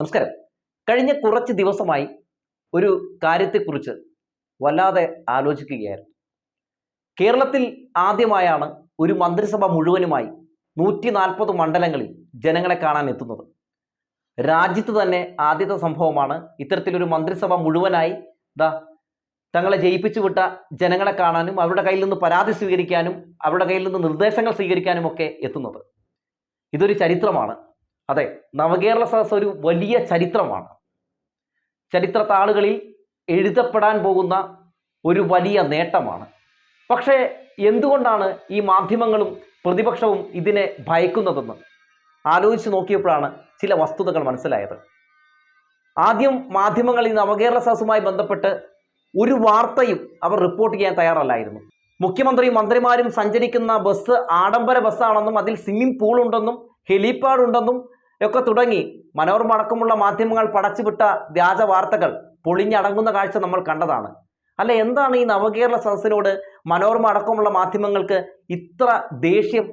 നമസ്കാരം. കഴിഞ്ഞ കുറച്ച് ദിവസമായി ഒരു കാര്യത്തെക്കുറിച്ച് വല്ലാതെ ആലോചിക്കുകയായിരുന്നു. കേരളത്തിൽ ആദ്യമായാണ് ഒരു മന്ത്രിസഭ മുഴുവനുമായി നൂറ്റി നാൽപ്പത് മണ്ഡലങ്ങളിൽ ജനങ്ങളെ കാണാൻ എത്തുന്നത്. രാജ്യത്ത് തന്നെ ആദ്യത്തെ സംഭവമാണ് ഇത്തരത്തിലൊരു മന്ത്രിസഭ മുഴുവനായി ദാ തങ്ങളെ ജയിപ്പിച്ചു വിട്ട ജനങ്ങളെ കാണാനും അവരുടെ കയ്യിൽ നിന്ന് പരാതി സ്വീകരിക്കാനും അവരുടെ കയ്യിൽ നിന്ന് നിർദ്ദേശങ്ങൾ സ്വീകരിക്കാനും ഒക്കെ എത്തുന്നത്. ഇതൊരു ചരിത്രമാണ്. അതെ നവകേരള സദസ് ഒരു വലിയ ചരിത്രമാണ്. ചരിത്ര താളുകളിൽ എഴുതപ്പെടാൻ പോകുന്ന ഒരു വലിയ നേട്ടമാണ്. പക്ഷേ എന്തുകൊണ്ടാണ് ഈ മാധ്യമങ്ങളും പ്രതിപക്ഷവും ഇതിനെ ഭയക്കുന്നതെന്ന്? ആലോചിച്ച് നോക്കിയപ്പോഴാണ് ചില വസ്തുതകൾ മനസ്സിലായത്. ആദ്യം മാധ്യമങ്ങൾ ഈ നവകേരള സദസ്സുമായി ബന്ധപ്പെട്ട് ഒരു വാർത്തയും അവർ റിപ്പോർട്ട് ചെയ്യാൻ തയ്യാറല്ലായിരുന്നു. മുഖ്യമന്ത്രിയും മന്ത്രിമാരും സഞ്ചരിക്കുന്ന ബസ് ആഡംബര ബസ്സാണെന്നും അതിൽ സ്വിമ്മിംഗ് പൂൾ ഉണ്ടെന്നും ഹെലിപാഡ് ഉണ്ടെന്നും ഒക്കെ തുടങ്ങി. മനോരമ അടക്കമുള്ള മാധ്യമങ്ങൾ പടച്ചുവിട്ട വ്യാജ വാർത്തകൾ പൊളിഞ്ഞടങ്ങുന്ന കാഴ്ച നമ്മൾ കണ്ടതാണ്. അല്ല എന്താണ് ഈ നവകേരള സദസ്സിനോട് മനോരമ അടക്കമുള്ള മാധ്യമങ്ങൾക്ക് ഇത്ര ദേഷ്യം?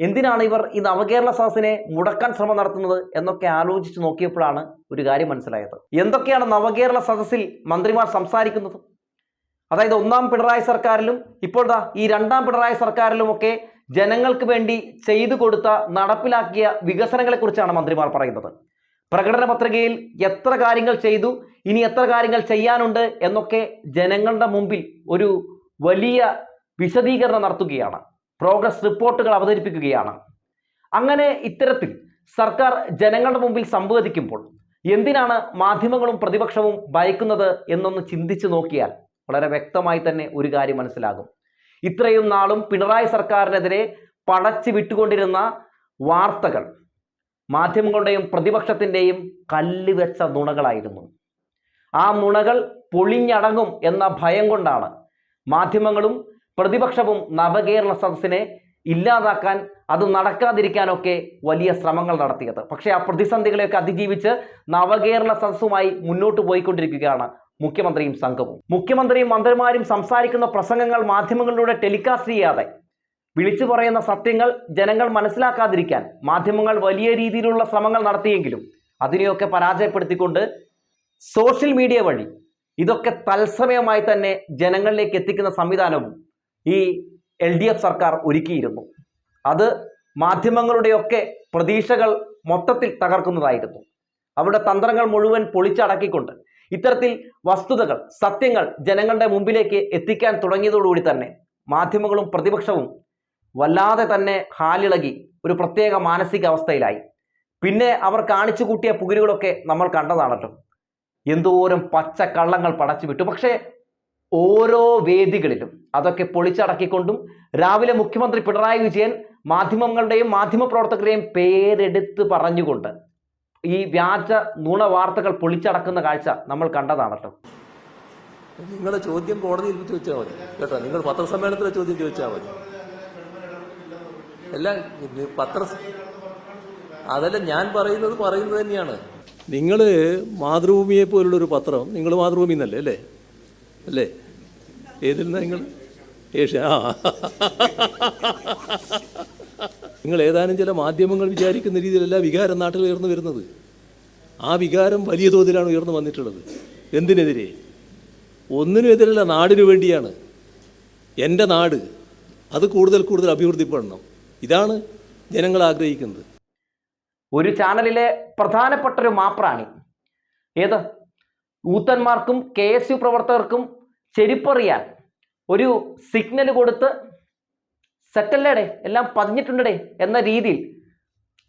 എന്തിനാണ് ഇവർ ഈ നവകേരള സദസ്സിനെ മുടക്കാൻ ശ്രമം നടത്തുന്നത് എന്നൊക്കെ ആലോചിച്ച് നോക്കിയപ്പോഴാണ് ഒരു കാര്യം മനസ്സിലായത്. എന്തൊക്കെയാണ് നവകേരള സദസ്സിൽ മന്ത്രിമാർ സംസാരിക്കുന്നത്? അതായത് ഒന്നാം പിണറായി സർക്കാരിലും ഇപ്പോൾ ദാ ഈ രണ്ടാം പിണറായി സർക്കാരിലുമൊക്കെ ജനങ്ങൾക്ക് വേണ്ടി ചെയ്തു കൊടുത്ത നടപ്പിലാക്കിയ വികസനങ്ങളെക്കുറിച്ചാണ് മന്ത്രിമാർ പറയുന്നത്. പ്രകടന പത്രികയിൽ എത്ര കാര്യങ്ങൾ ചെയ്തു ഇനി എത്ര കാര്യങ്ങൾ ചെയ്യാനുണ്ട് എന്നൊക്കെ ജനങ്ങളുടെ മുമ്പിൽ ഒരു വലിയ വിശദീകരണം നടത്തുകയാണ്. പ്രോഗ്രസ് റിപ്പോർട്ടുകൾ അവതരിപ്പിക്കുകയാണ്. അങ്ങനെ ഇത്തരത്തിൽ സർക്കാർ ജനങ്ങളുടെ മുമ്പിൽ സംവദിക്കുമ്പോൾ എന്തിനാണ് മാധ്യമങ്ങളും പ്രതിപക്ഷവും ഭയക്കുന്നത് എന്നൊന്ന് ചിന്തിച്ചു നോക്കിയാൽ വളരെ വ്യക്തമായി തന്നെ ഒരു കാര്യം മനസ്സിലാകും. ഇത്രയും നാളും പിണറായി സർക്കാരിനെതിരെ പടച്ചു വിട്ടുകൊണ്ടിരുന്ന വാർത്തകൾ മാധ്യമങ്ങളുടെയും പ്രതിപക്ഷത്തിന്റെയും കല്ലുവെച്ച നുണകളായിരുന്നു. ആ നുണകൾ പൊളിഞ്ഞടങ്ങും എന്ന ഭയം കൊണ്ടാണ് മാധ്യമങ്ങളും പ്രതിപക്ഷവും നവകേരള സദസ്സിനെ ഇല്ലാതാക്കാൻ അത് നടക്കാതിരിക്കാനൊക്കെ വലിയ ശ്രമങ്ങൾ നടത്തിയത്. പക്ഷേ ആ പ്രതിസന്ധികളെയൊക്കെ അതിജീവിച്ച് നവകേരള സദസ്സുമായി മുന്നോട്ട് പോയിക്കൊണ്ടിരിക്കുകയാണ് മുഖ്യമന്ത്രിയും സംഘവും. മുഖ്യമന്ത്രിയും മന്ത്രിമാരും സംസാരിക്കുന്ന പ്രസംഗങ്ങൾ മാധ്യമങ്ങളിലൂടെ ടെലികാസ്റ്റ് ചെയ്യാതെ വിളിച്ചു പറയുന്ന സത്യങ്ങൾ ജനങ്ങൾ മനസ്സിലാക്കാതിരിക്കാൻ മാധ്യമങ്ങൾ വലിയ രീതിയിലുള്ള ശ്രമങ്ങൾ നടത്തിയെങ്കിലും അതിനെയൊക്കെ പരാജയപ്പെടുത്തിക്കൊണ്ട് സോഷ്യൽ മീഡിയ വഴി ഇതൊക്കെ തത്സമയമായി തന്നെ ജനങ്ങളിലേക്ക് എത്തിക്കുന്ന സംവിധാനവും ഈ എൽ ഡി എഫ് സർക്കാർ ഒരുക്കിയിരുന്നു. അത് മാധ്യമങ്ങളുടെയൊക്കെ പ്രതീക്ഷകൾ മൊത്തത്തിൽ തകർക്കുന്നതായിരുന്നു. അവരുടെ തന്ത്രങ്ങൾ മുഴുവൻ പൊളിച്ചടക്കിക്കൊണ്ട് ഇത്തരത്തിൽ വസ്തുതകൾ സത്യങ്ങൾ ജനങ്ങളുടെ മുമ്പിലേക്ക് എത്തിക്കാൻ തുടങ്ങിയതോടുകൂടി തന്നെ മാധ്യമങ്ങളും പ്രതിപക്ഷവും വല്ലാതെ തന്നെ ഹാലിളകി ഒരു പ്രത്യേക മാനസികാവസ്ഥയിലായി. പിന്നെ അവർ കാണിച്ചു കൂട്ടിയ പുകിലുകളൊക്കെ നമ്മൾ കണ്ടതാണല്ലോ. എന്തോരം പച്ച കള്ളങ്ങൾ പടച്ചു വിട്ടു. പക്ഷേ ഓരോ വേദികളിലും അതൊക്കെ പൊളിച്ചടക്കിക്കൊണ്ടും രാവിലെ മുഖ്യമന്ത്രി പിണറായി വിജയൻ മാധ്യമങ്ങളുടെയും മാധ്യമപ്രവർത്തകരുടെയും പേരെടുത്ത് പറഞ്ഞുകൊണ്ട് ഈ വ്യാജ നുണ വാർത്തകൾ പൊളിച്ചടക്കുന്ന കാഴ്ച നമ്മൾ കണ്ടതാണല്ലോ. നിങ്ങളെ ചോദ്യം കോടതിയിൽ ചോദിച്ചാൽ മതി. കേട്ടോ നിങ്ങൾ പത്രസമ്മേളനത്തിലെ ചോദ്യം ചോദിച്ചാൽ മതി. അല്ല പത്ര അതല്ല ഞാൻ പറയുന്നത് പറയുന്നത് തന്നെയാണ്. നിങ്ങൾ മാതൃഭൂമിയെ പോലുള്ളൊരു പത്രം നിങ്ങൾ മാതൃഭൂമി എന്നല്ലേ അല്ലേ? അല്ലേ? ഏതിൽ നിന്നാ നിങ്ങൾ? ഏഷ്യ ആ. നിങ്ങൾ ഏതാനും ചില മാധ്യമങ്ങൾ വിചാരിക്കുന്ന രീതിയിലല്ല വികാരം നാട്ടിൽ ഉയർന്നു വരുന്നത്. ആ വികാരം വലിയ തോതിലാണ് ഉയർന്നു വന്നിട്ടുള്ളത്. എന്തിനെതിരെ? ഒന്നിനുമെതിരല്ല നാടിന് വേണ്ടിയാണ്. എന്റെ നാട് അത് കൂടുതൽ കൂടുതൽ അഭിവൃദ്ധിപ്പെടണം. ഇതാണ് ജനങ്ങൾ ആഗ്രഹിക്കുന്നത്. ഒരു ചാനലിലെ പ്രധാനപ്പെട്ട ഒരു മാപ്രാണി. ഏത്? ഊത്തന്മാർക്കും കെ എസ് യു പ്രവർത്തകർക്കും ചെരിപ്പറിയാൻ ഒരു സിഗ്നൽ കൊടുത്ത് സെറ്റല്ലേടെ? എല്ലാം പതിഞ്ഞിട്ടുണ്ടേ എന്ന രീതിയിൽ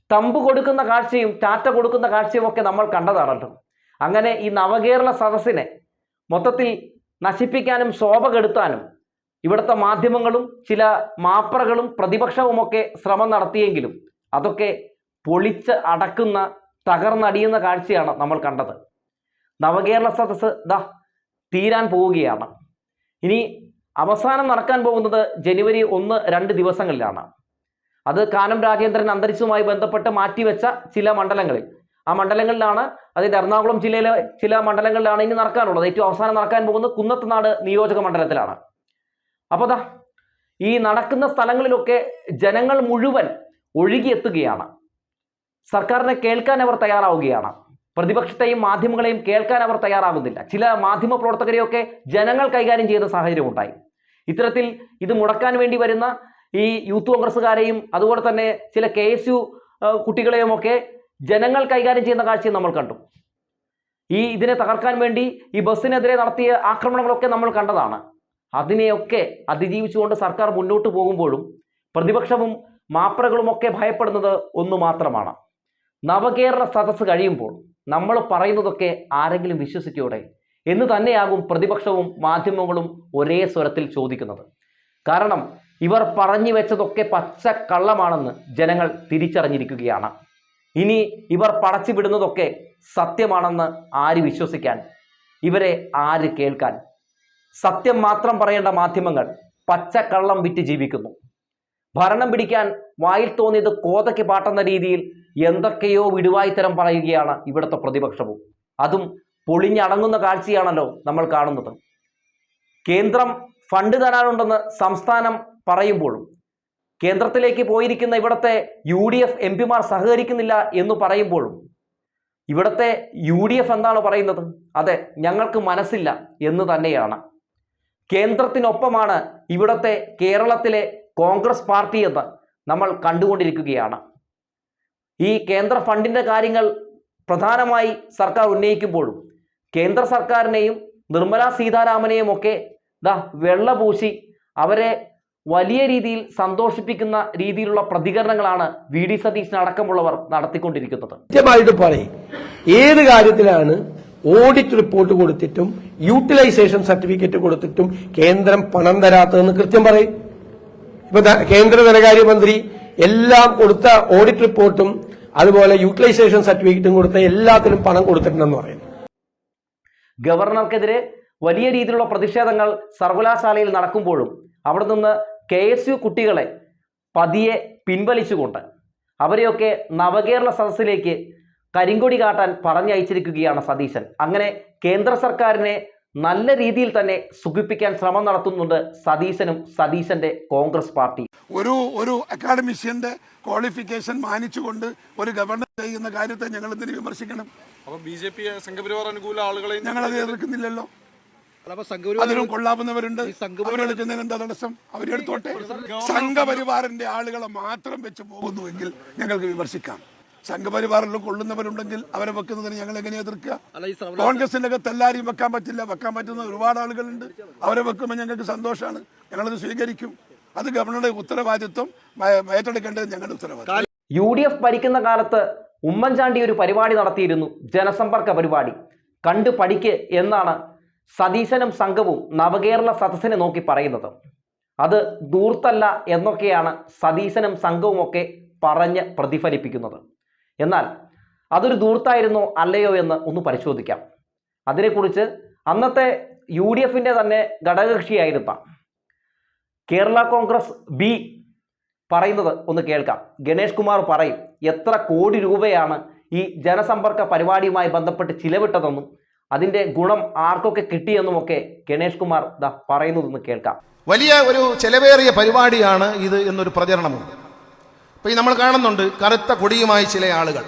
തമ്പ് കൊടുക്കുന്ന കാഴ്ചയും ടാറ്റ കൊടുക്കുന്ന കാഴ്ചയും ഒക്കെ നമ്മൾ കണ്ടതാണല്ലോ. അങ്ങനെ ഈ നവകേരള സദസ്സിനെ മൊത്തത്തിൽ നശിപ്പിക്കാനും ശോഭ കെടുത്താനും ഇവിടുത്തെ മാധ്യമങ്ങളും ചില മാപ്രകളും പ്രതിപക്ഷവുമൊക്കെ ശ്രമം നടത്തിയെങ്കിലും അതൊക്കെ പൊളിച്ച് അടക്കുന്ന തകർന്നടിയുന്ന കാഴ്ചയാണ് നമ്മൾ കണ്ടത്. നവകേരള സദസ്സ് ദാ തീരാൻ പോവുകയാണ്. ഇനി അവസാനം നടക്കാൻ പോകുന്നത് ജനുവരി ഒന്ന് രണ്ട് ദിവസങ്ങളിലാണ്. അത് കാനം രാജേന്ദ്രൻ അന്തരിച്ചതുമായി ബന്ധപ്പെട്ട് മാറ്റിവെച്ച ചില മണ്ഡലങ്ങളിൽ. ആ മണ്ഡലങ്ങളിലാണ് അതിന്റെ എറണാകുളം ജില്ലയിലെ ചില മണ്ഡലങ്ങളിലാണ് ഇനി നടക്കാനുള്ളത്. ഏറ്റവും അവസാനം നടക്കാൻ പോകുന്നത് കുന്നത്തനാട് നിയോജക മണ്ഡലത്തിലാണ്. അപ്പോൾ ദാ ഈ നടക്കുന്ന സ്ഥലങ്ങളിലൊക്കെ ജനങ്ങൾ മുഴുവൻ ഒഴുകിയെത്തുകയാണ്. സർക്കാരിനെ കേൾക്കാൻ അവർ തയ്യാറാവുകയാണ്. പ്രതിപക്ഷത്തെയും മാധ്യമങ്ങളെയും കേൾക്കാൻ അവർ തയ്യാറാവുന്നില്ല. ചില മാധ്യമ പ്രവർത്തകരെയൊക്കെ ജനങ്ങൾ കൈകാര്യം ചെയ്യുന്ന സാഹചര്യം ഉണ്ടായി ഇത്തരത്തിൽ ഇത് മുടക്കാൻ വേണ്ടി വരുന്ന ഈ യൂത്ത് കോൺഗ്രസ്സുകാരെയും അതുപോലെ തന്നെ ചില കെ എസ് യു ജനങ്ങൾ കൈകാര്യം ചെയ്യുന്ന കാഴ്ചയും നമ്മൾ കണ്ടു. ഈ ഇതിനെ തകർക്കാൻ വേണ്ടി ഈ ബസ്സിനെതിരെ നടത്തിയ ആക്രമണങ്ങളൊക്കെ നമ്മൾ കണ്ടതാണ്. അതിനെയൊക്കെ അതിജീവിച്ചുകൊണ്ട് സർക്കാർ മുന്നോട്ട് പോകുമ്പോഴും പ്രതിപക്ഷവും മാപ്രകളുമൊക്കെ ഭയപ്പെടുന്നത് ഒന്നു മാത്രമാണ്. നവകേരള സദസ്സ് കഴിയുമ്പോൾ നമ്മൾ പറയുന്നതൊക്കെ ആരെങ്കിലും വിശ്വസിക്കൂടെ എന്ന് തന്നെയാകും പ്രതിപക്ഷവും മാധ്യമങ്ങളും ഒരേ സ്വരത്തിൽ ചോദിക്കുന്നത്. കാരണം ഇവർ പറഞ്ഞു വെച്ചതൊക്കെ പച്ച കള്ളമാണെന്ന് ജനങ്ങൾ തിരിച്ചറിഞ്ഞിരിക്കുകയാണ്. ഇനി ഇവർ പടച്ചു വിടുന്നതൊക്കെ സത്യമാണെന്ന് ആര് വിശ്വസിക്കാൻ? ഇവരെ ആര് കേൾക്കാൻ? സത്യം മാത്രം പറയേണ്ട മാധ്യമങ്ങൾ പച്ച കള്ളം വിറ്റ് ജീവിക്കുന്നു. ഭരണം പിടിക്കാൻ വായിൽ തോന്നിയത് കോതയ്ക്ക് പാട്ടെന്ന രീതിയിൽ എന്തൊക്കെയോ വിടുവായിത്തരം പറയുകയാണ് ഇവിടുത്തെ പ്രതിപക്ഷവും. അതും പൊളിഞ്ഞടങ്ങുന്ന കാഴ്ചയാണല്ലോ നമ്മൾ കാണുന്നത്. കേന്ദ്രം ഫണ്ട് തരാനുണ്ടെന്ന് സംസ്ഥാനം പറയുമ്പോഴും കേന്ദ്രത്തിലേക്ക് പോയിരിക്കുന്ന ഇവിടുത്തെ യു ഡി എഫ് എം പിമാർ സഹകരിക്കുന്നില്ല എന്ന് പറയുമ്പോഴും ഇവിടുത്തെ യു ഡി എഫ് എന്താണ് പറയുന്നത്? അതെ ഞങ്ങൾക്ക് മനസ്സില്ല എന്ന് തന്നെയാണ്. കേന്ദ്രത്തിനൊപ്പമാണ് ഇവിടുത്തെ കേരളത്തിലെ കോൺഗ്രസ് പാർട്ടി എന്ന് നമ്മൾ കണ്ടുകൊണ്ടിരിക്കുകയാണ്. ഈ കേന്ദ്ര ഫണ്ടിന്റെ കാര്യങ്ങൾ പ്രധാനമായി സർക്കാർ ഉന്നയിക്കുമ്പോഴും കേന്ദ്ര സർക്കാരിനെയും നിർമ്മല സീതാരാമനെയും ഒക്കെ ദാ വെള്ള പൂശി അവരെ വലിയ രീതിയിൽ സന്തോഷിപ്പിക്കുന്ന രീതിയിലുള്ള പ്രതികരണങ്ങളാണ് വി ഡി സതീശൻ അടക്കമുള്ളവർ നടത്തിക്കൊണ്ടിരിക്കുന്നത്. കൃത്യമായിട്ട് പറയും. ഏത് കാര്യത്തിലാണ് ഓഡിറ്റ് റിപ്പോർട്ട് കൊടുത്തിട്ടും യൂട്ടിലൈസേഷൻ സർട്ടിഫിക്കറ്റ് കൊടുത്തിട്ടും കേന്ദ്രം പണം തരാത്തതെന്ന് കൃത്യം പറയും. ഇപ്പൊ കേന്ദ്ര ധനകാര്യമന്ത്രി എല്ലാം കൊടുത്ത ഓഡിറ്റ് റിപ്പോർട്ടും അതുപോലെ യൂട്ടിലൈസേഷൻ സർട്ടിഫിക്കറ്റും കൊടുത്ത എല്ലാത്തിനും പണം കൊടുത്തിട്ടുണ്ടെന്ന് പറയുന്നു. ഗവർണർക്കെതിരെ വലിയ രീതിയിലുള്ള പ്രതിഷേധങ്ങൾ സർവകലാശാലയിൽ നടക്കുമ്പോഴും അവിടെ നിന്ന് കെ എസ് യു കുട്ടികളെ പതിയെ പിൻവലിച്ചുകൊണ്ട് അവരെയൊക്കെ നവകേരള സദസ്സിലേക്ക് കരിങ്കൊടി കാട്ടാൻ പറഞ്ഞയച്ചിരിക്കുകയാണ് സതീശൻ. അങ്ങനെ കേന്ദ്ര സർക്കാരിനെ നല്ല രീതിയിൽ തന്നെ സുഖിപ്പിക്കാൻ ശ്രമം നടത്തുന്നുണ്ട് സതീശനും സതീശന്റെ കോൺഗ്രസ് പാർട്ടി. ഒരു ഒരു അക്കാഡമിഷ്യന്റെ ക്വാളിഫിക്കേഷൻ മാനിച്ചുകൊണ്ട് ഒരു ഗവർണർ ചെയ്യുന്ന കാര്യത്തെ ഞങ്ങൾ എന്തിനു വിമർശിക്കണം? അപ്പൊ ബി ജെ പി സംഘപരിവാർ അനുകൂല ആളുകളെ ഞങ്ങൾ അത് എതിർക്കുന്നില്ലല്ലോ. അതിലും കൊള്ളാവുന്നവരുണ്ട്. അവരെടുക്കുന്നതിന് എന്താ തടസ്സം? അവരെടുത്തോട്ടെ സംഘപരിവാറിന്റെ ആളുകളെ മാത്രം വെച്ച് പോകുന്നുവെങ്കിൽ ഞങ്ങൾക്ക് വിമർശിക്കാം. സംഘപരിവാറിൽ കൊള്ളുന്നവരുണ്ടെങ്കിൽ അവരെ വെക്കുന്നതിന് ഞങ്ങൾ എങ്ങനെ എതിർക്കുക? കോൺഗ്രസിന്റെ അകത്ത് എല്ലാവരെയും വെക്കാൻ പറ്റില്ല. വെക്കാൻ പറ്റുന്ന ഒരുപാട് ആളുകളുണ്ട്. അവരെ വെക്കുമ്പോൾ ഞങ്ങൾക്ക് സന്തോഷമാണ്. ഞങ്ങളത് സ്വീകരിക്കും. അത് ഗവർണറുടെ ഉത്തരവാദിത്വം. ഏറ്റെടുക്കേണ്ടത് ഞങ്ങളുടെ ഉത്തരവാദിത്വം. യു ഡി എഫ് ഭരിക്കുന്ന കാലത്ത് ഉമ്മൻചാണ്ടി ഒരു പരിപാടി നടത്തിയിരുന്നു. ജനസമ്പർക്ക പരിപാടി. കണ്ടു പഠിക്ക് എന്നാണ് സതീശനും സംഘവും നവകേരള സദസ്സിനെ നോക്കി പറയുന്നത്. അത് ദൂർത്തല്ല എന്നൊക്കെയാണ് സതീശനും സംഘവും ഒക്കെ പറഞ്ഞ് പ്രതിഫലിപ്പിക്കുന്നത്. എന്നാൽ അതൊരു ദൂർത്തായിരുന്നോ അല്ലയോ എന്ന് ഒന്ന് പരിശോധിക്കാം. അതിനെക്കുറിച്ച് അന്നത്തെ യു ഡി എഫിന്റെ തന്നെ ഘടകകക്ഷിയായിരുന്ന കേരള കോൺഗ്രസ് ബി പറയുന്നത് ഒന്ന് കേൾക്കാം. ഗണേഷ് കുമാർ പറയും എത്ര കോടി രൂപയാണ് ഈ ജനസമ്പർക്ക പരിപാടിയുമായി ബന്ധപ്പെട്ട് ചിലവിട്ടതെന്നും അതിന്റെ ഗുണം ആർക്കൊക്കെ കിട്ടിയെന്നുമൊക്കെ ഗണേഷ് കുമാർ ദാ പറയുന്നതൊന്ന് കേൾക്കാം. വലിയ ഒരു ചെലവേറിയ പരിപാടിയാണ് ഇത് എന്നൊരു പ്രചരണമുണ്ട്. അപ്പോൾ ഈ നമ്മൾ കാണുന്നുണ്ട് കറുത്ത കൊടിയുമായി ചില ആളുകൾ.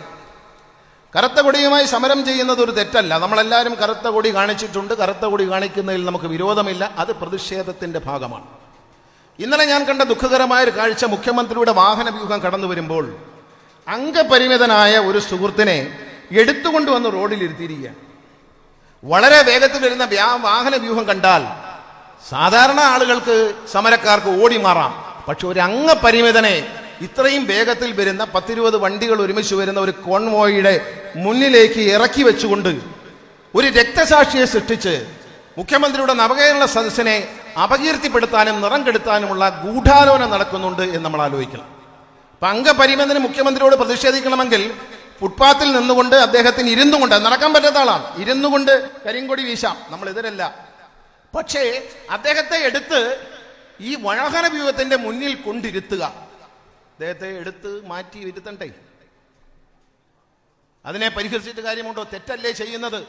കറുത്ത കൊടിയുമായി സമരം ചെയ്യുന്നത് ഒരു തെറ്റല്ല. നമ്മളെല്ലാവരും കറുത്ത കൊടി കാണിച്ചിട്ടുണ്ട്. കറുത്ത കൊടി കാണിക്കുന്നതിൽ നമുക്ക് വിരോധമില്ല. അത് പ്രതിഷേധത്തിന്റെ ഭാഗമാണ്. ഇന്നലെ ഞാൻ കണ്ട ദുഃഖകരമായ ഒരു കാഴ്ച മുഖ്യമന്ത്രിയുടെ വാഹന വ്യൂഹം കടന്നു വരുമ്പോൾ അംഗപരിമിതനായ ഒരു സുഹൃത്തിനെ എടുത്തുകൊണ്ട് വന്ന് റോഡിലിരുത്തിയിരിക്കുകയാണ് വളരെ വേഗത്തിൽ വരുന്ന വാഹന വ്യൂഹം കണ്ടാൽ സാധാരണ ആളുകൾക്ക് സമരക്കാർക്ക് ഓടി മാറാം. പക്ഷെ ഒരു അംഗപരിമിതനെ ഇത്രയും വേഗത്തിൽ വരുന്ന പത്തിരുപത് വണ്ടികൾ ഒരുമിച്ച് വരുന്ന ഒരു കോൺവോയുടെ മുന്നിലേക്ക് ഇറക്കി വെച്ചുകൊണ്ട് ഒരു രക്തസാക്ഷിയെ സൃഷ്ടിച്ച് മുഖ്യമന്ത്രിയുടെ നവകേരള സദസ്സിനെ അപകീർത്തിപ്പെടുത്താനും നിറം കെടുത്താനുമുള്ള ഗൂഢാലോചന നടക്കുന്നുണ്ട് എന്ന് നമ്മൾ ആലോചിക്കണം. അപ്പൊ അംഗപരിമിതന് മുഖ്യമന്ത്രിയോട് പ്രതിഷേധിക്കണമെങ്കിൽ ഫുട്പാത്തിൽ നിന്നുകൊണ്ട് അദ്ദേഹത്തിന് ഇരുന്നു ഇരുന്നുകൊണ്ട് നടക്കാൻ പറ്റാത്ത ആളാണ് ഇരുന്നുകൊണ്ട് കരിങ്കൊടി വീശാം നമ്മൾ എതിരല്ല. പക്ഷേ അദ്ദേഹത്തെ എടുത്ത് ഈ വാഹന വ്യൂഹത്തിന്റെ മുന്നിൽ കൊണ്ടിരുത്തുക. അദ്ദേഹത്തെ എടുത്ത് മാറ്റി ഇരുത്തണ്ടേ? അതിനെ പരിഹസിച്ചിട്ട് കാര്യമുണ്ടോ? തെറ്റല്ലേ ചെയ്യുന്നത്?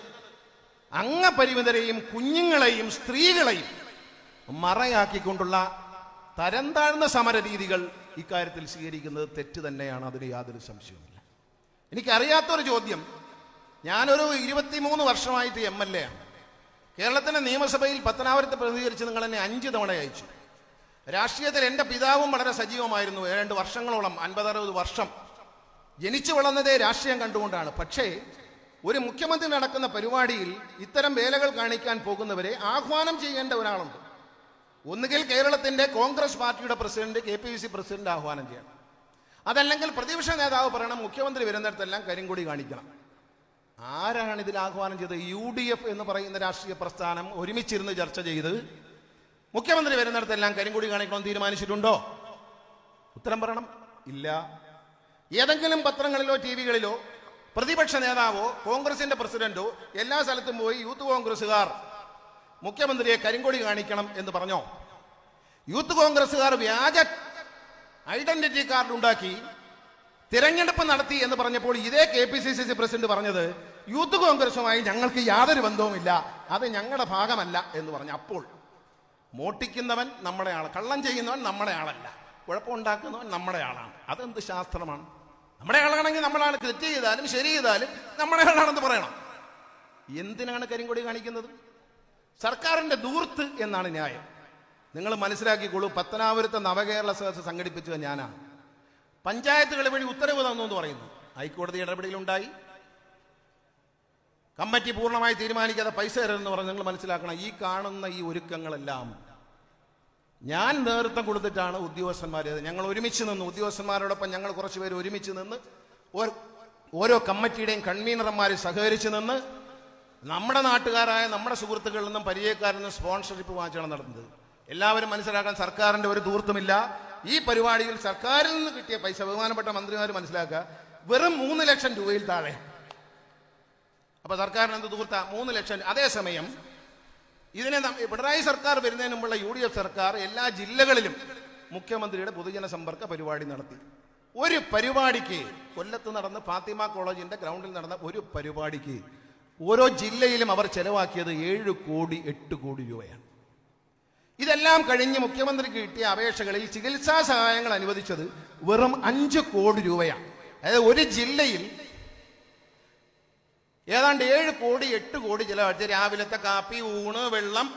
അങ്ങ അംഗപരിമിതരെയും കുഞ്ഞുങ്ങളെയും സ്ത്രീകളെയും മറയാക്കിക്കൊണ്ടുള്ള തരം താഴ്ന്ന സമര രീതികൾ ഇക്കാര്യത്തിൽ സ്വീകരിക്കുന്നത് തെറ്റ് തന്നെയാണ്. അതിന് യാതൊരു സംശയവുമില്ല. എനിക്കറിയാത്തൊരു ചോദ്യം. ഞാനൊരു ഇരുപത്തിമൂന്ന് വർഷമായിട്ട് എം എൽ എ ആണ്. കേരളത്തിന്റെ നിയമസഭയിൽ പത്തനാപുരത്ത് പ്രതികരിച്ച് നിങ്ങൾ എന്നെ അഞ്ച് തവണ അയച്ചു. രാഷ്ട്രീയത്തിൽ എന്റെ പിതാവും വളരെ സജീവമായിരുന്നു. ഏതാണ്ട് വർഷങ്ങളോളം അൻപതറുപത് വർഷം ജനിച്ചു വളർന്നതേ രാഷ്ട്രീയം കണ്ടുകൊണ്ടാണ്. പക്ഷേ ഒരു മുഖ്യമന്ത്രി നടക്കുന്ന പരിപാടിയിൽ ഇത്തരം വേലകൾ കാണിക്കാൻ പോകുന്നവരെ ആഹ്വാനം ചെയ്യേണ്ട ഒരാളുണ്ട്. ഒന്നുകിൽ കേരളത്തിന്റെ കോൺഗ്രസ് പാർട്ടിയുടെ president K P C president ആഹ്വാനം ചെയ്യണം. അതല്ലെങ്കിൽ പ്രതിപക്ഷ നേതാവ് പറയണം മുഖ്യമന്ത്രി വരുന്നിടത്തെല്ലാം കരിങ്കൊടി കാണിക്കണം. ആരാണ് ഇതിൽ ആഹ്വാനം ചെയ്തത്? യു ഡി എഫ് എന്ന് പറയുന്ന രാഷ്ട്രീയ പ്രസ്ഥാനം ഒരുമിച്ചിരുന്ന് ചർച്ച ചെയ്ത് മുഖ്യമന്ത്രി വരുന്നിടത്തെല്ലാം കരിങ്കൊടി കാണിക്കണം തീരുമാനിച്ചിട്ടുണ്ടോ? ഉത്തരം പറയണം. ഇല്ല. ഏതെങ്കിലും പത്രങ്ങളിലോ ടി വികളിലോ പ്രതിപക്ഷ നേതാവോ കോൺഗ്രസിന്റെ പ്രസിഡന്റോ എല്ലാ സ്ഥലത്തും പോയി യൂത്ത് കോൺഗ്രസ്സുകാർ മുഖ്യമന്ത്രിയെ കരിങ്കൊടി കാണിക്കണം എന്ന് പറഞ്ഞോ? യൂത്ത് കോൺഗ്രസ്സുകാർ വ്യാജ ഐഡന്റിറ്റി കാർഡ് ഉണ്ടാക്കി തിരഞ്ഞെടുപ്പ് നടത്തി എന്ന് പറഞ്ഞപ്പോൾ ഇതേ K P C C C president പറഞ്ഞത് യൂത്ത് കോൺഗ്രസുമായി ഞങ്ങൾക്ക് യാതൊരു ബന്ധവുമില്ല. അത് ഞങ്ങളുടെ ഭാഗമല്ല എന്ന് പറഞ്ഞു. അപ്പോൾ മോട്ടിക്കുന്നവൻ നമ്മുടെ ആൾ കള്ളം ചെയ്യുന്നവൻ നമ്മുടെ ആളല്ല. കുഴപ്പമുണ്ടാക്കുന്നവൻ നമ്മുടെ ആളാണ്. അതെന്ത് ശാസ്ത്രമാണ്? നമ്മുടെ ആളാണെങ്കിൽ നമ്മളാണ് തെറ്റ് ചെയ്താലും ശരി ചെയ്താലും നമ്മുടെ ആളാണെന്ന് പറയണം. എന്തിനാണ് കരിങ്കൊടി കാണിക്കുന്നത്? സർക്കാരിന്റെ ദൂർത്ത് എന്നാണ് ന്യായം. നിങ്ങൾ മനസ്സിലാക്കിക്കോളൂ പത്തനാപുരത്തെ നവകേരള സദസ്സ് സംഘടിപ്പിച്ചത് ഞാനാണ്. പഞ്ചായത്തുകൾ വഴി ഉത്തരവ് തന്നു എന്ന് പറയുന്നു. ഹൈക്കോടതി ഇടപെടലുണ്ടായി. കമ്മിറ്റി പൂർണമായി തീരുമാനിക്കാതെ പൈസ തരുമെന്ന് പറഞ്ഞ് നിങ്ങൾ മനസ്സിലാക്കണം ഈ കാണുന്ന ഈ ഒരുക്കങ്ങളെല്ലാം ഞാൻ നേതൃത്വം കൊടുത്തിട്ടാണ് ഉദ്യോഗസ്ഥന്മാരെ. ഞങ്ങൾ ഒരുമിച്ച് നിന്ന് ഉദ്യോഗസ്ഥന്മാരോടൊപ്പം ഞങ്ങൾ കുറച്ച് പേര് ഒരുമിച്ച് നിന്ന് ഓരോ- കമ്മിറ്റിയുടെയും കൺവീനർമാരെ സഹകരിച്ച് നിന്ന് നമ്മുടെ നാട്ടുകാരായ നമ്മുടെ സുഹൃത്തുക്കളിൽ നിന്നും പരിചയക്കാരിൽ നിന്നും സ്പോൺസർഷിപ്പ് വാങ്ങിച്ചാണ് നടന്നത്. എല്ലാവരും മനസ്സിലാക്കാൻ സർക്കാരിന്റെ ഒരു ദൂർത്തുമില്ല ഈ പരിപാടിയിൽ സർക്കാരിൽ നിന്ന് കിട്ടിയ പൈസ ബഹുമാനപ്പെട്ട മന്ത്രിമാർ മനസ്സിലാക്കുക വെറും മൂന്ന് ലക്ഷം രൂപയിൽ താഴെ. അപ്പൊ സർക്കാരിന് എന്ത് തൂർത്ത മൂന്ന് ലക്ഷം. അതേസമയം ഇതിനെ പിണറായി സർക്കാർ വരുന്നതിന് മുമ്പുള്ള യു ഡി എഫ് സർക്കാർ എല്ലാ ജില്ലകളിലും മുഖ്യമന്ത്രിയുടെ പൊതുജന സമ്പർക്ക പരിപാടി നടത്തി. ഒരു പരിപാടിക്ക് കൊല്ലത്ത് നടന്ന ഫാത്തിമ കോളേജിന്റെ ഗ്രൗണ്ടിൽ നടന്ന ഒരു പരിപാടിക്ക് ഓരോ ജില്ലയിലും അവർ ചെലവാക്കിയത് ഏഴ് കോടി എട്ട് കോടി രൂപയാണ്. ഇതെല്ലാം കഴിഞ്ഞ് മുഖ്യമന്ത്രിക്ക് കിട്ടിയ അപേക്ഷകളിൽ ചികിത്സാ സഹായങ്ങൾ അനുവദിച്ചത് വെറും അഞ്ച് കോടി രൂപയാണ്. അതായത് ഒരു ജില്ലയിൽ ഏതാണ്ട് ഏഴ് കോടി എട്ട് കോടി ചിലവഴിച്ച് രാവിലത്തെ കാപ്പി ഊണ് വെള്ളം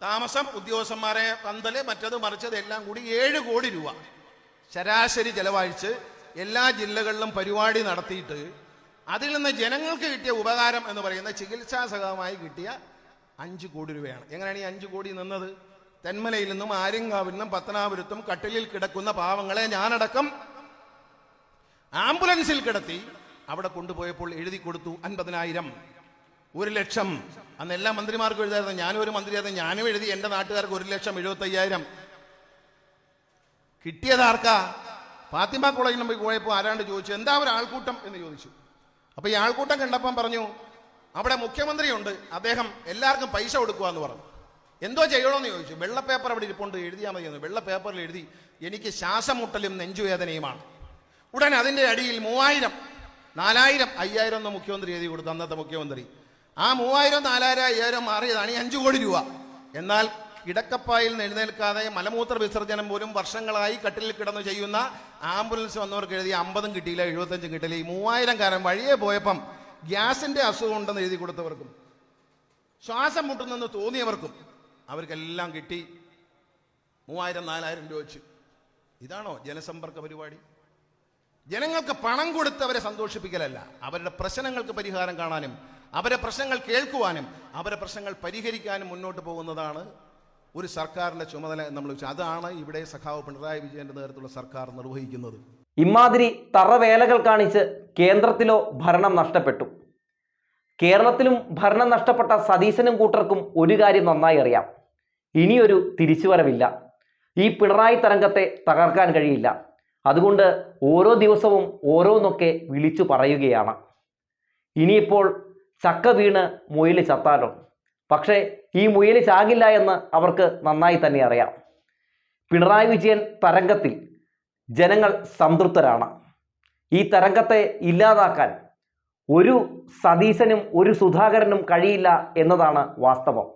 താമസം ഉദ്യോഗസ്ഥന്മാരെ പന്തൽ മറ്റത് മറിച്ചത് എല്ലാം കൂടി ഏഴ് കോടി രൂപ. ശരാശരി ചെലവഴിച്ച് എല്ലാ ജില്ലകളിലും പരിപാടി നടത്തിയിട്ട് അതിൽ നിന്ന് ജനങ്ങൾക്ക് കിട്ടിയ ഉപകാരം എന്ന് പറയുന്ന ചികിത്സാ സഹമായി കിട്ടിയ അഞ്ച് കോടി രൂപയാണ്. എങ്ങനെയാണ് ഈ അഞ്ച് കോടി നിന്നത്? തെന്മലയിൽ നിന്നും ആര്യങ്കാവിൽ നിന്നും പത്തനാപുരത്തും കട്ടിലിൽ കിടക്കുന്ന പാവങ്ങളെ ഞാനടക്കം ആംബുലൻസിൽ കിടത്തി അവിടെ കൊണ്ടുപോയപ്പോൾ എഴുതി കൊടുത്തു അൻപതിനായിരം. ഒരു ലക്ഷം. അന്ന് എല്ലാ മന്ത്രിമാർക്കും എഴുതായിരുന്നു. ഞാനും ഒരു മന്ത്രിയായിരുന്നു. ഞാനും എഴുതി എന്റെ നാട്ടുകാർക്ക് ഒരു ലക്ഷം എഴുപത്തയ്യായിരം. കിട്ടിയതാർക്കാ ഫാത്തിമ കോളേജിൽ പോയി പോയപ്പോൾ ആരാണ്ട് ചോദിച്ചു എന്താ ഒരു ആൾക്കൂട്ടം? എന്ന് ചോദിച്ചു. അപ്പൊ ഈ ആൾക്കൂട്ടം കണ്ടപ്പം പറഞ്ഞു അവിടെ മുഖ്യമന്ത്രിയുണ്ട്. അദ്ദേഹം എല്ലാവർക്കും പൈസ കൊടുക്കുക എന്ന് പറഞ്ഞു. എന്തോ ചെയ്യണമെന്ന് ചോദിച്ചു. വെള്ള പേപ്പർ അവിടെ ഇരിപ്പുണ്ട്. എഴുതിയാൽ മതിയെന്ന് വെള്ള പേപ്പറിൽ എഴുതി എനിക്ക് ശ്വാസം മുട്ടലും നെഞ്ചുവേദനയുമാണ്. ഉടൻ അതിന്റെ അടിയിൽ മൂവായിരം. നാലായിരം അയ്യായിരം എന്ന മുഖ്യമന്ത്രി എഴുതി കൊടുത്തു അന്നത്തെ മുഖ്യമന്ത്രി. ആ മൂവായിരം നാലായിരം അയ്യായിരം മാറിയതാണ്. ഈ അഞ്ചു കോടി രൂപ. എന്നാൽ കിടക്കപ്പായിൽ എഴുന്നേൽക്കാതെ മലമൂത്ര വിസർജനം പോലും വർഷങ്ങളായി കട്ടിലിൽ കിടന്നു ചെയ്യുന്ന ആംബുലൻസ് വന്നവർക്ക് എഴുതി അമ്പതും കിട്ടിയില്ല എഴുപത്തഞ്ചും കിട്ടിയില്ല. ഈ മൂവായിരം കാരം വഴിയെ പോയപ്പം ഗ്യാസിന്റെ അസുഖം ഉണ്ടെന്ന് എഴുതി കൊടുത്തവർക്കും ശ്വാസം മുട്ടുന്നെന്ന് തോന്നിയവർക്കും അവർക്കെല്ലാം കിട്ടി. മൂവായിരം നാലായിരം രൂപ വെച്ച്. ഇതാണോ ജനസമ്പർക്ക പരിപാടി? ജനങ്ങൾക്ക് പണം കൊടുത്ത് അവരെ സന്തോഷിപ്പിക്കലല്ല. അവരുടെ പ്രശ്നങ്ങൾക്ക് പരിഹാരം കാണാനും അവരെ പ്രശ്നങ്ങൾ കേൾക്കുവാനും അവരെ പ്രശ്നങ്ങൾ പരിഹരിക്കാനും മുന്നോട്ട് പോകുന്നതാണ് ഒരു സർക്കാരിന്റെ ചുമതല നമ്മൾ അതാണ് ഇവിടെ സഖാവ് പിണറായി വിജയന്റെ നേതൃത്വത്തിലുള്ള സർക്കാർ നിർവഹിക്കുന്നത്. ഇമാതിരി തറവേലകൾ കാണിച്ച് കേന്ദ്രത്തിലോ ഭരണം നഷ്ടപ്പെട്ടു. കേരളത്തിലും ഭരണം നഷ്ടപ്പെട്ട സതീശനും കൂട്ടർക്കും ഒരു കാര്യം നന്നായി അറിയാം. ഇനിയൊരു തിരിച്ചുവരവില്ല. ഈ പിണറായി തരംഗത്തെ തകർക്കാൻ കഴിയില്ല. അതുകൊണ്ട് ഓരോ ദിവസവും ഓരോന്നൊക്കെ വിളിച്ചു പറയുകയാണ്. ഇനിയിപ്പോൾ ചക്ക വീണ് മുയൽ ചത്താലോ? പക്ഷേ ഈ മുയൽ ചാകില്ല എന്ന് അവർക്ക് നന്നായി തന്നെ അറിയാം. പിണറായി വിജയൻ തരംഗത്തിൽ ജനങ്ങൾ സംതൃപ്തരാണ്. ഈ തരംഗത്തെ ഇല്ലാതാക്കാൻ ഒരു സതീശനും ഒരു സുധാകരനും കഴിയില്ല എന്നതാണ് വാസ്തവം.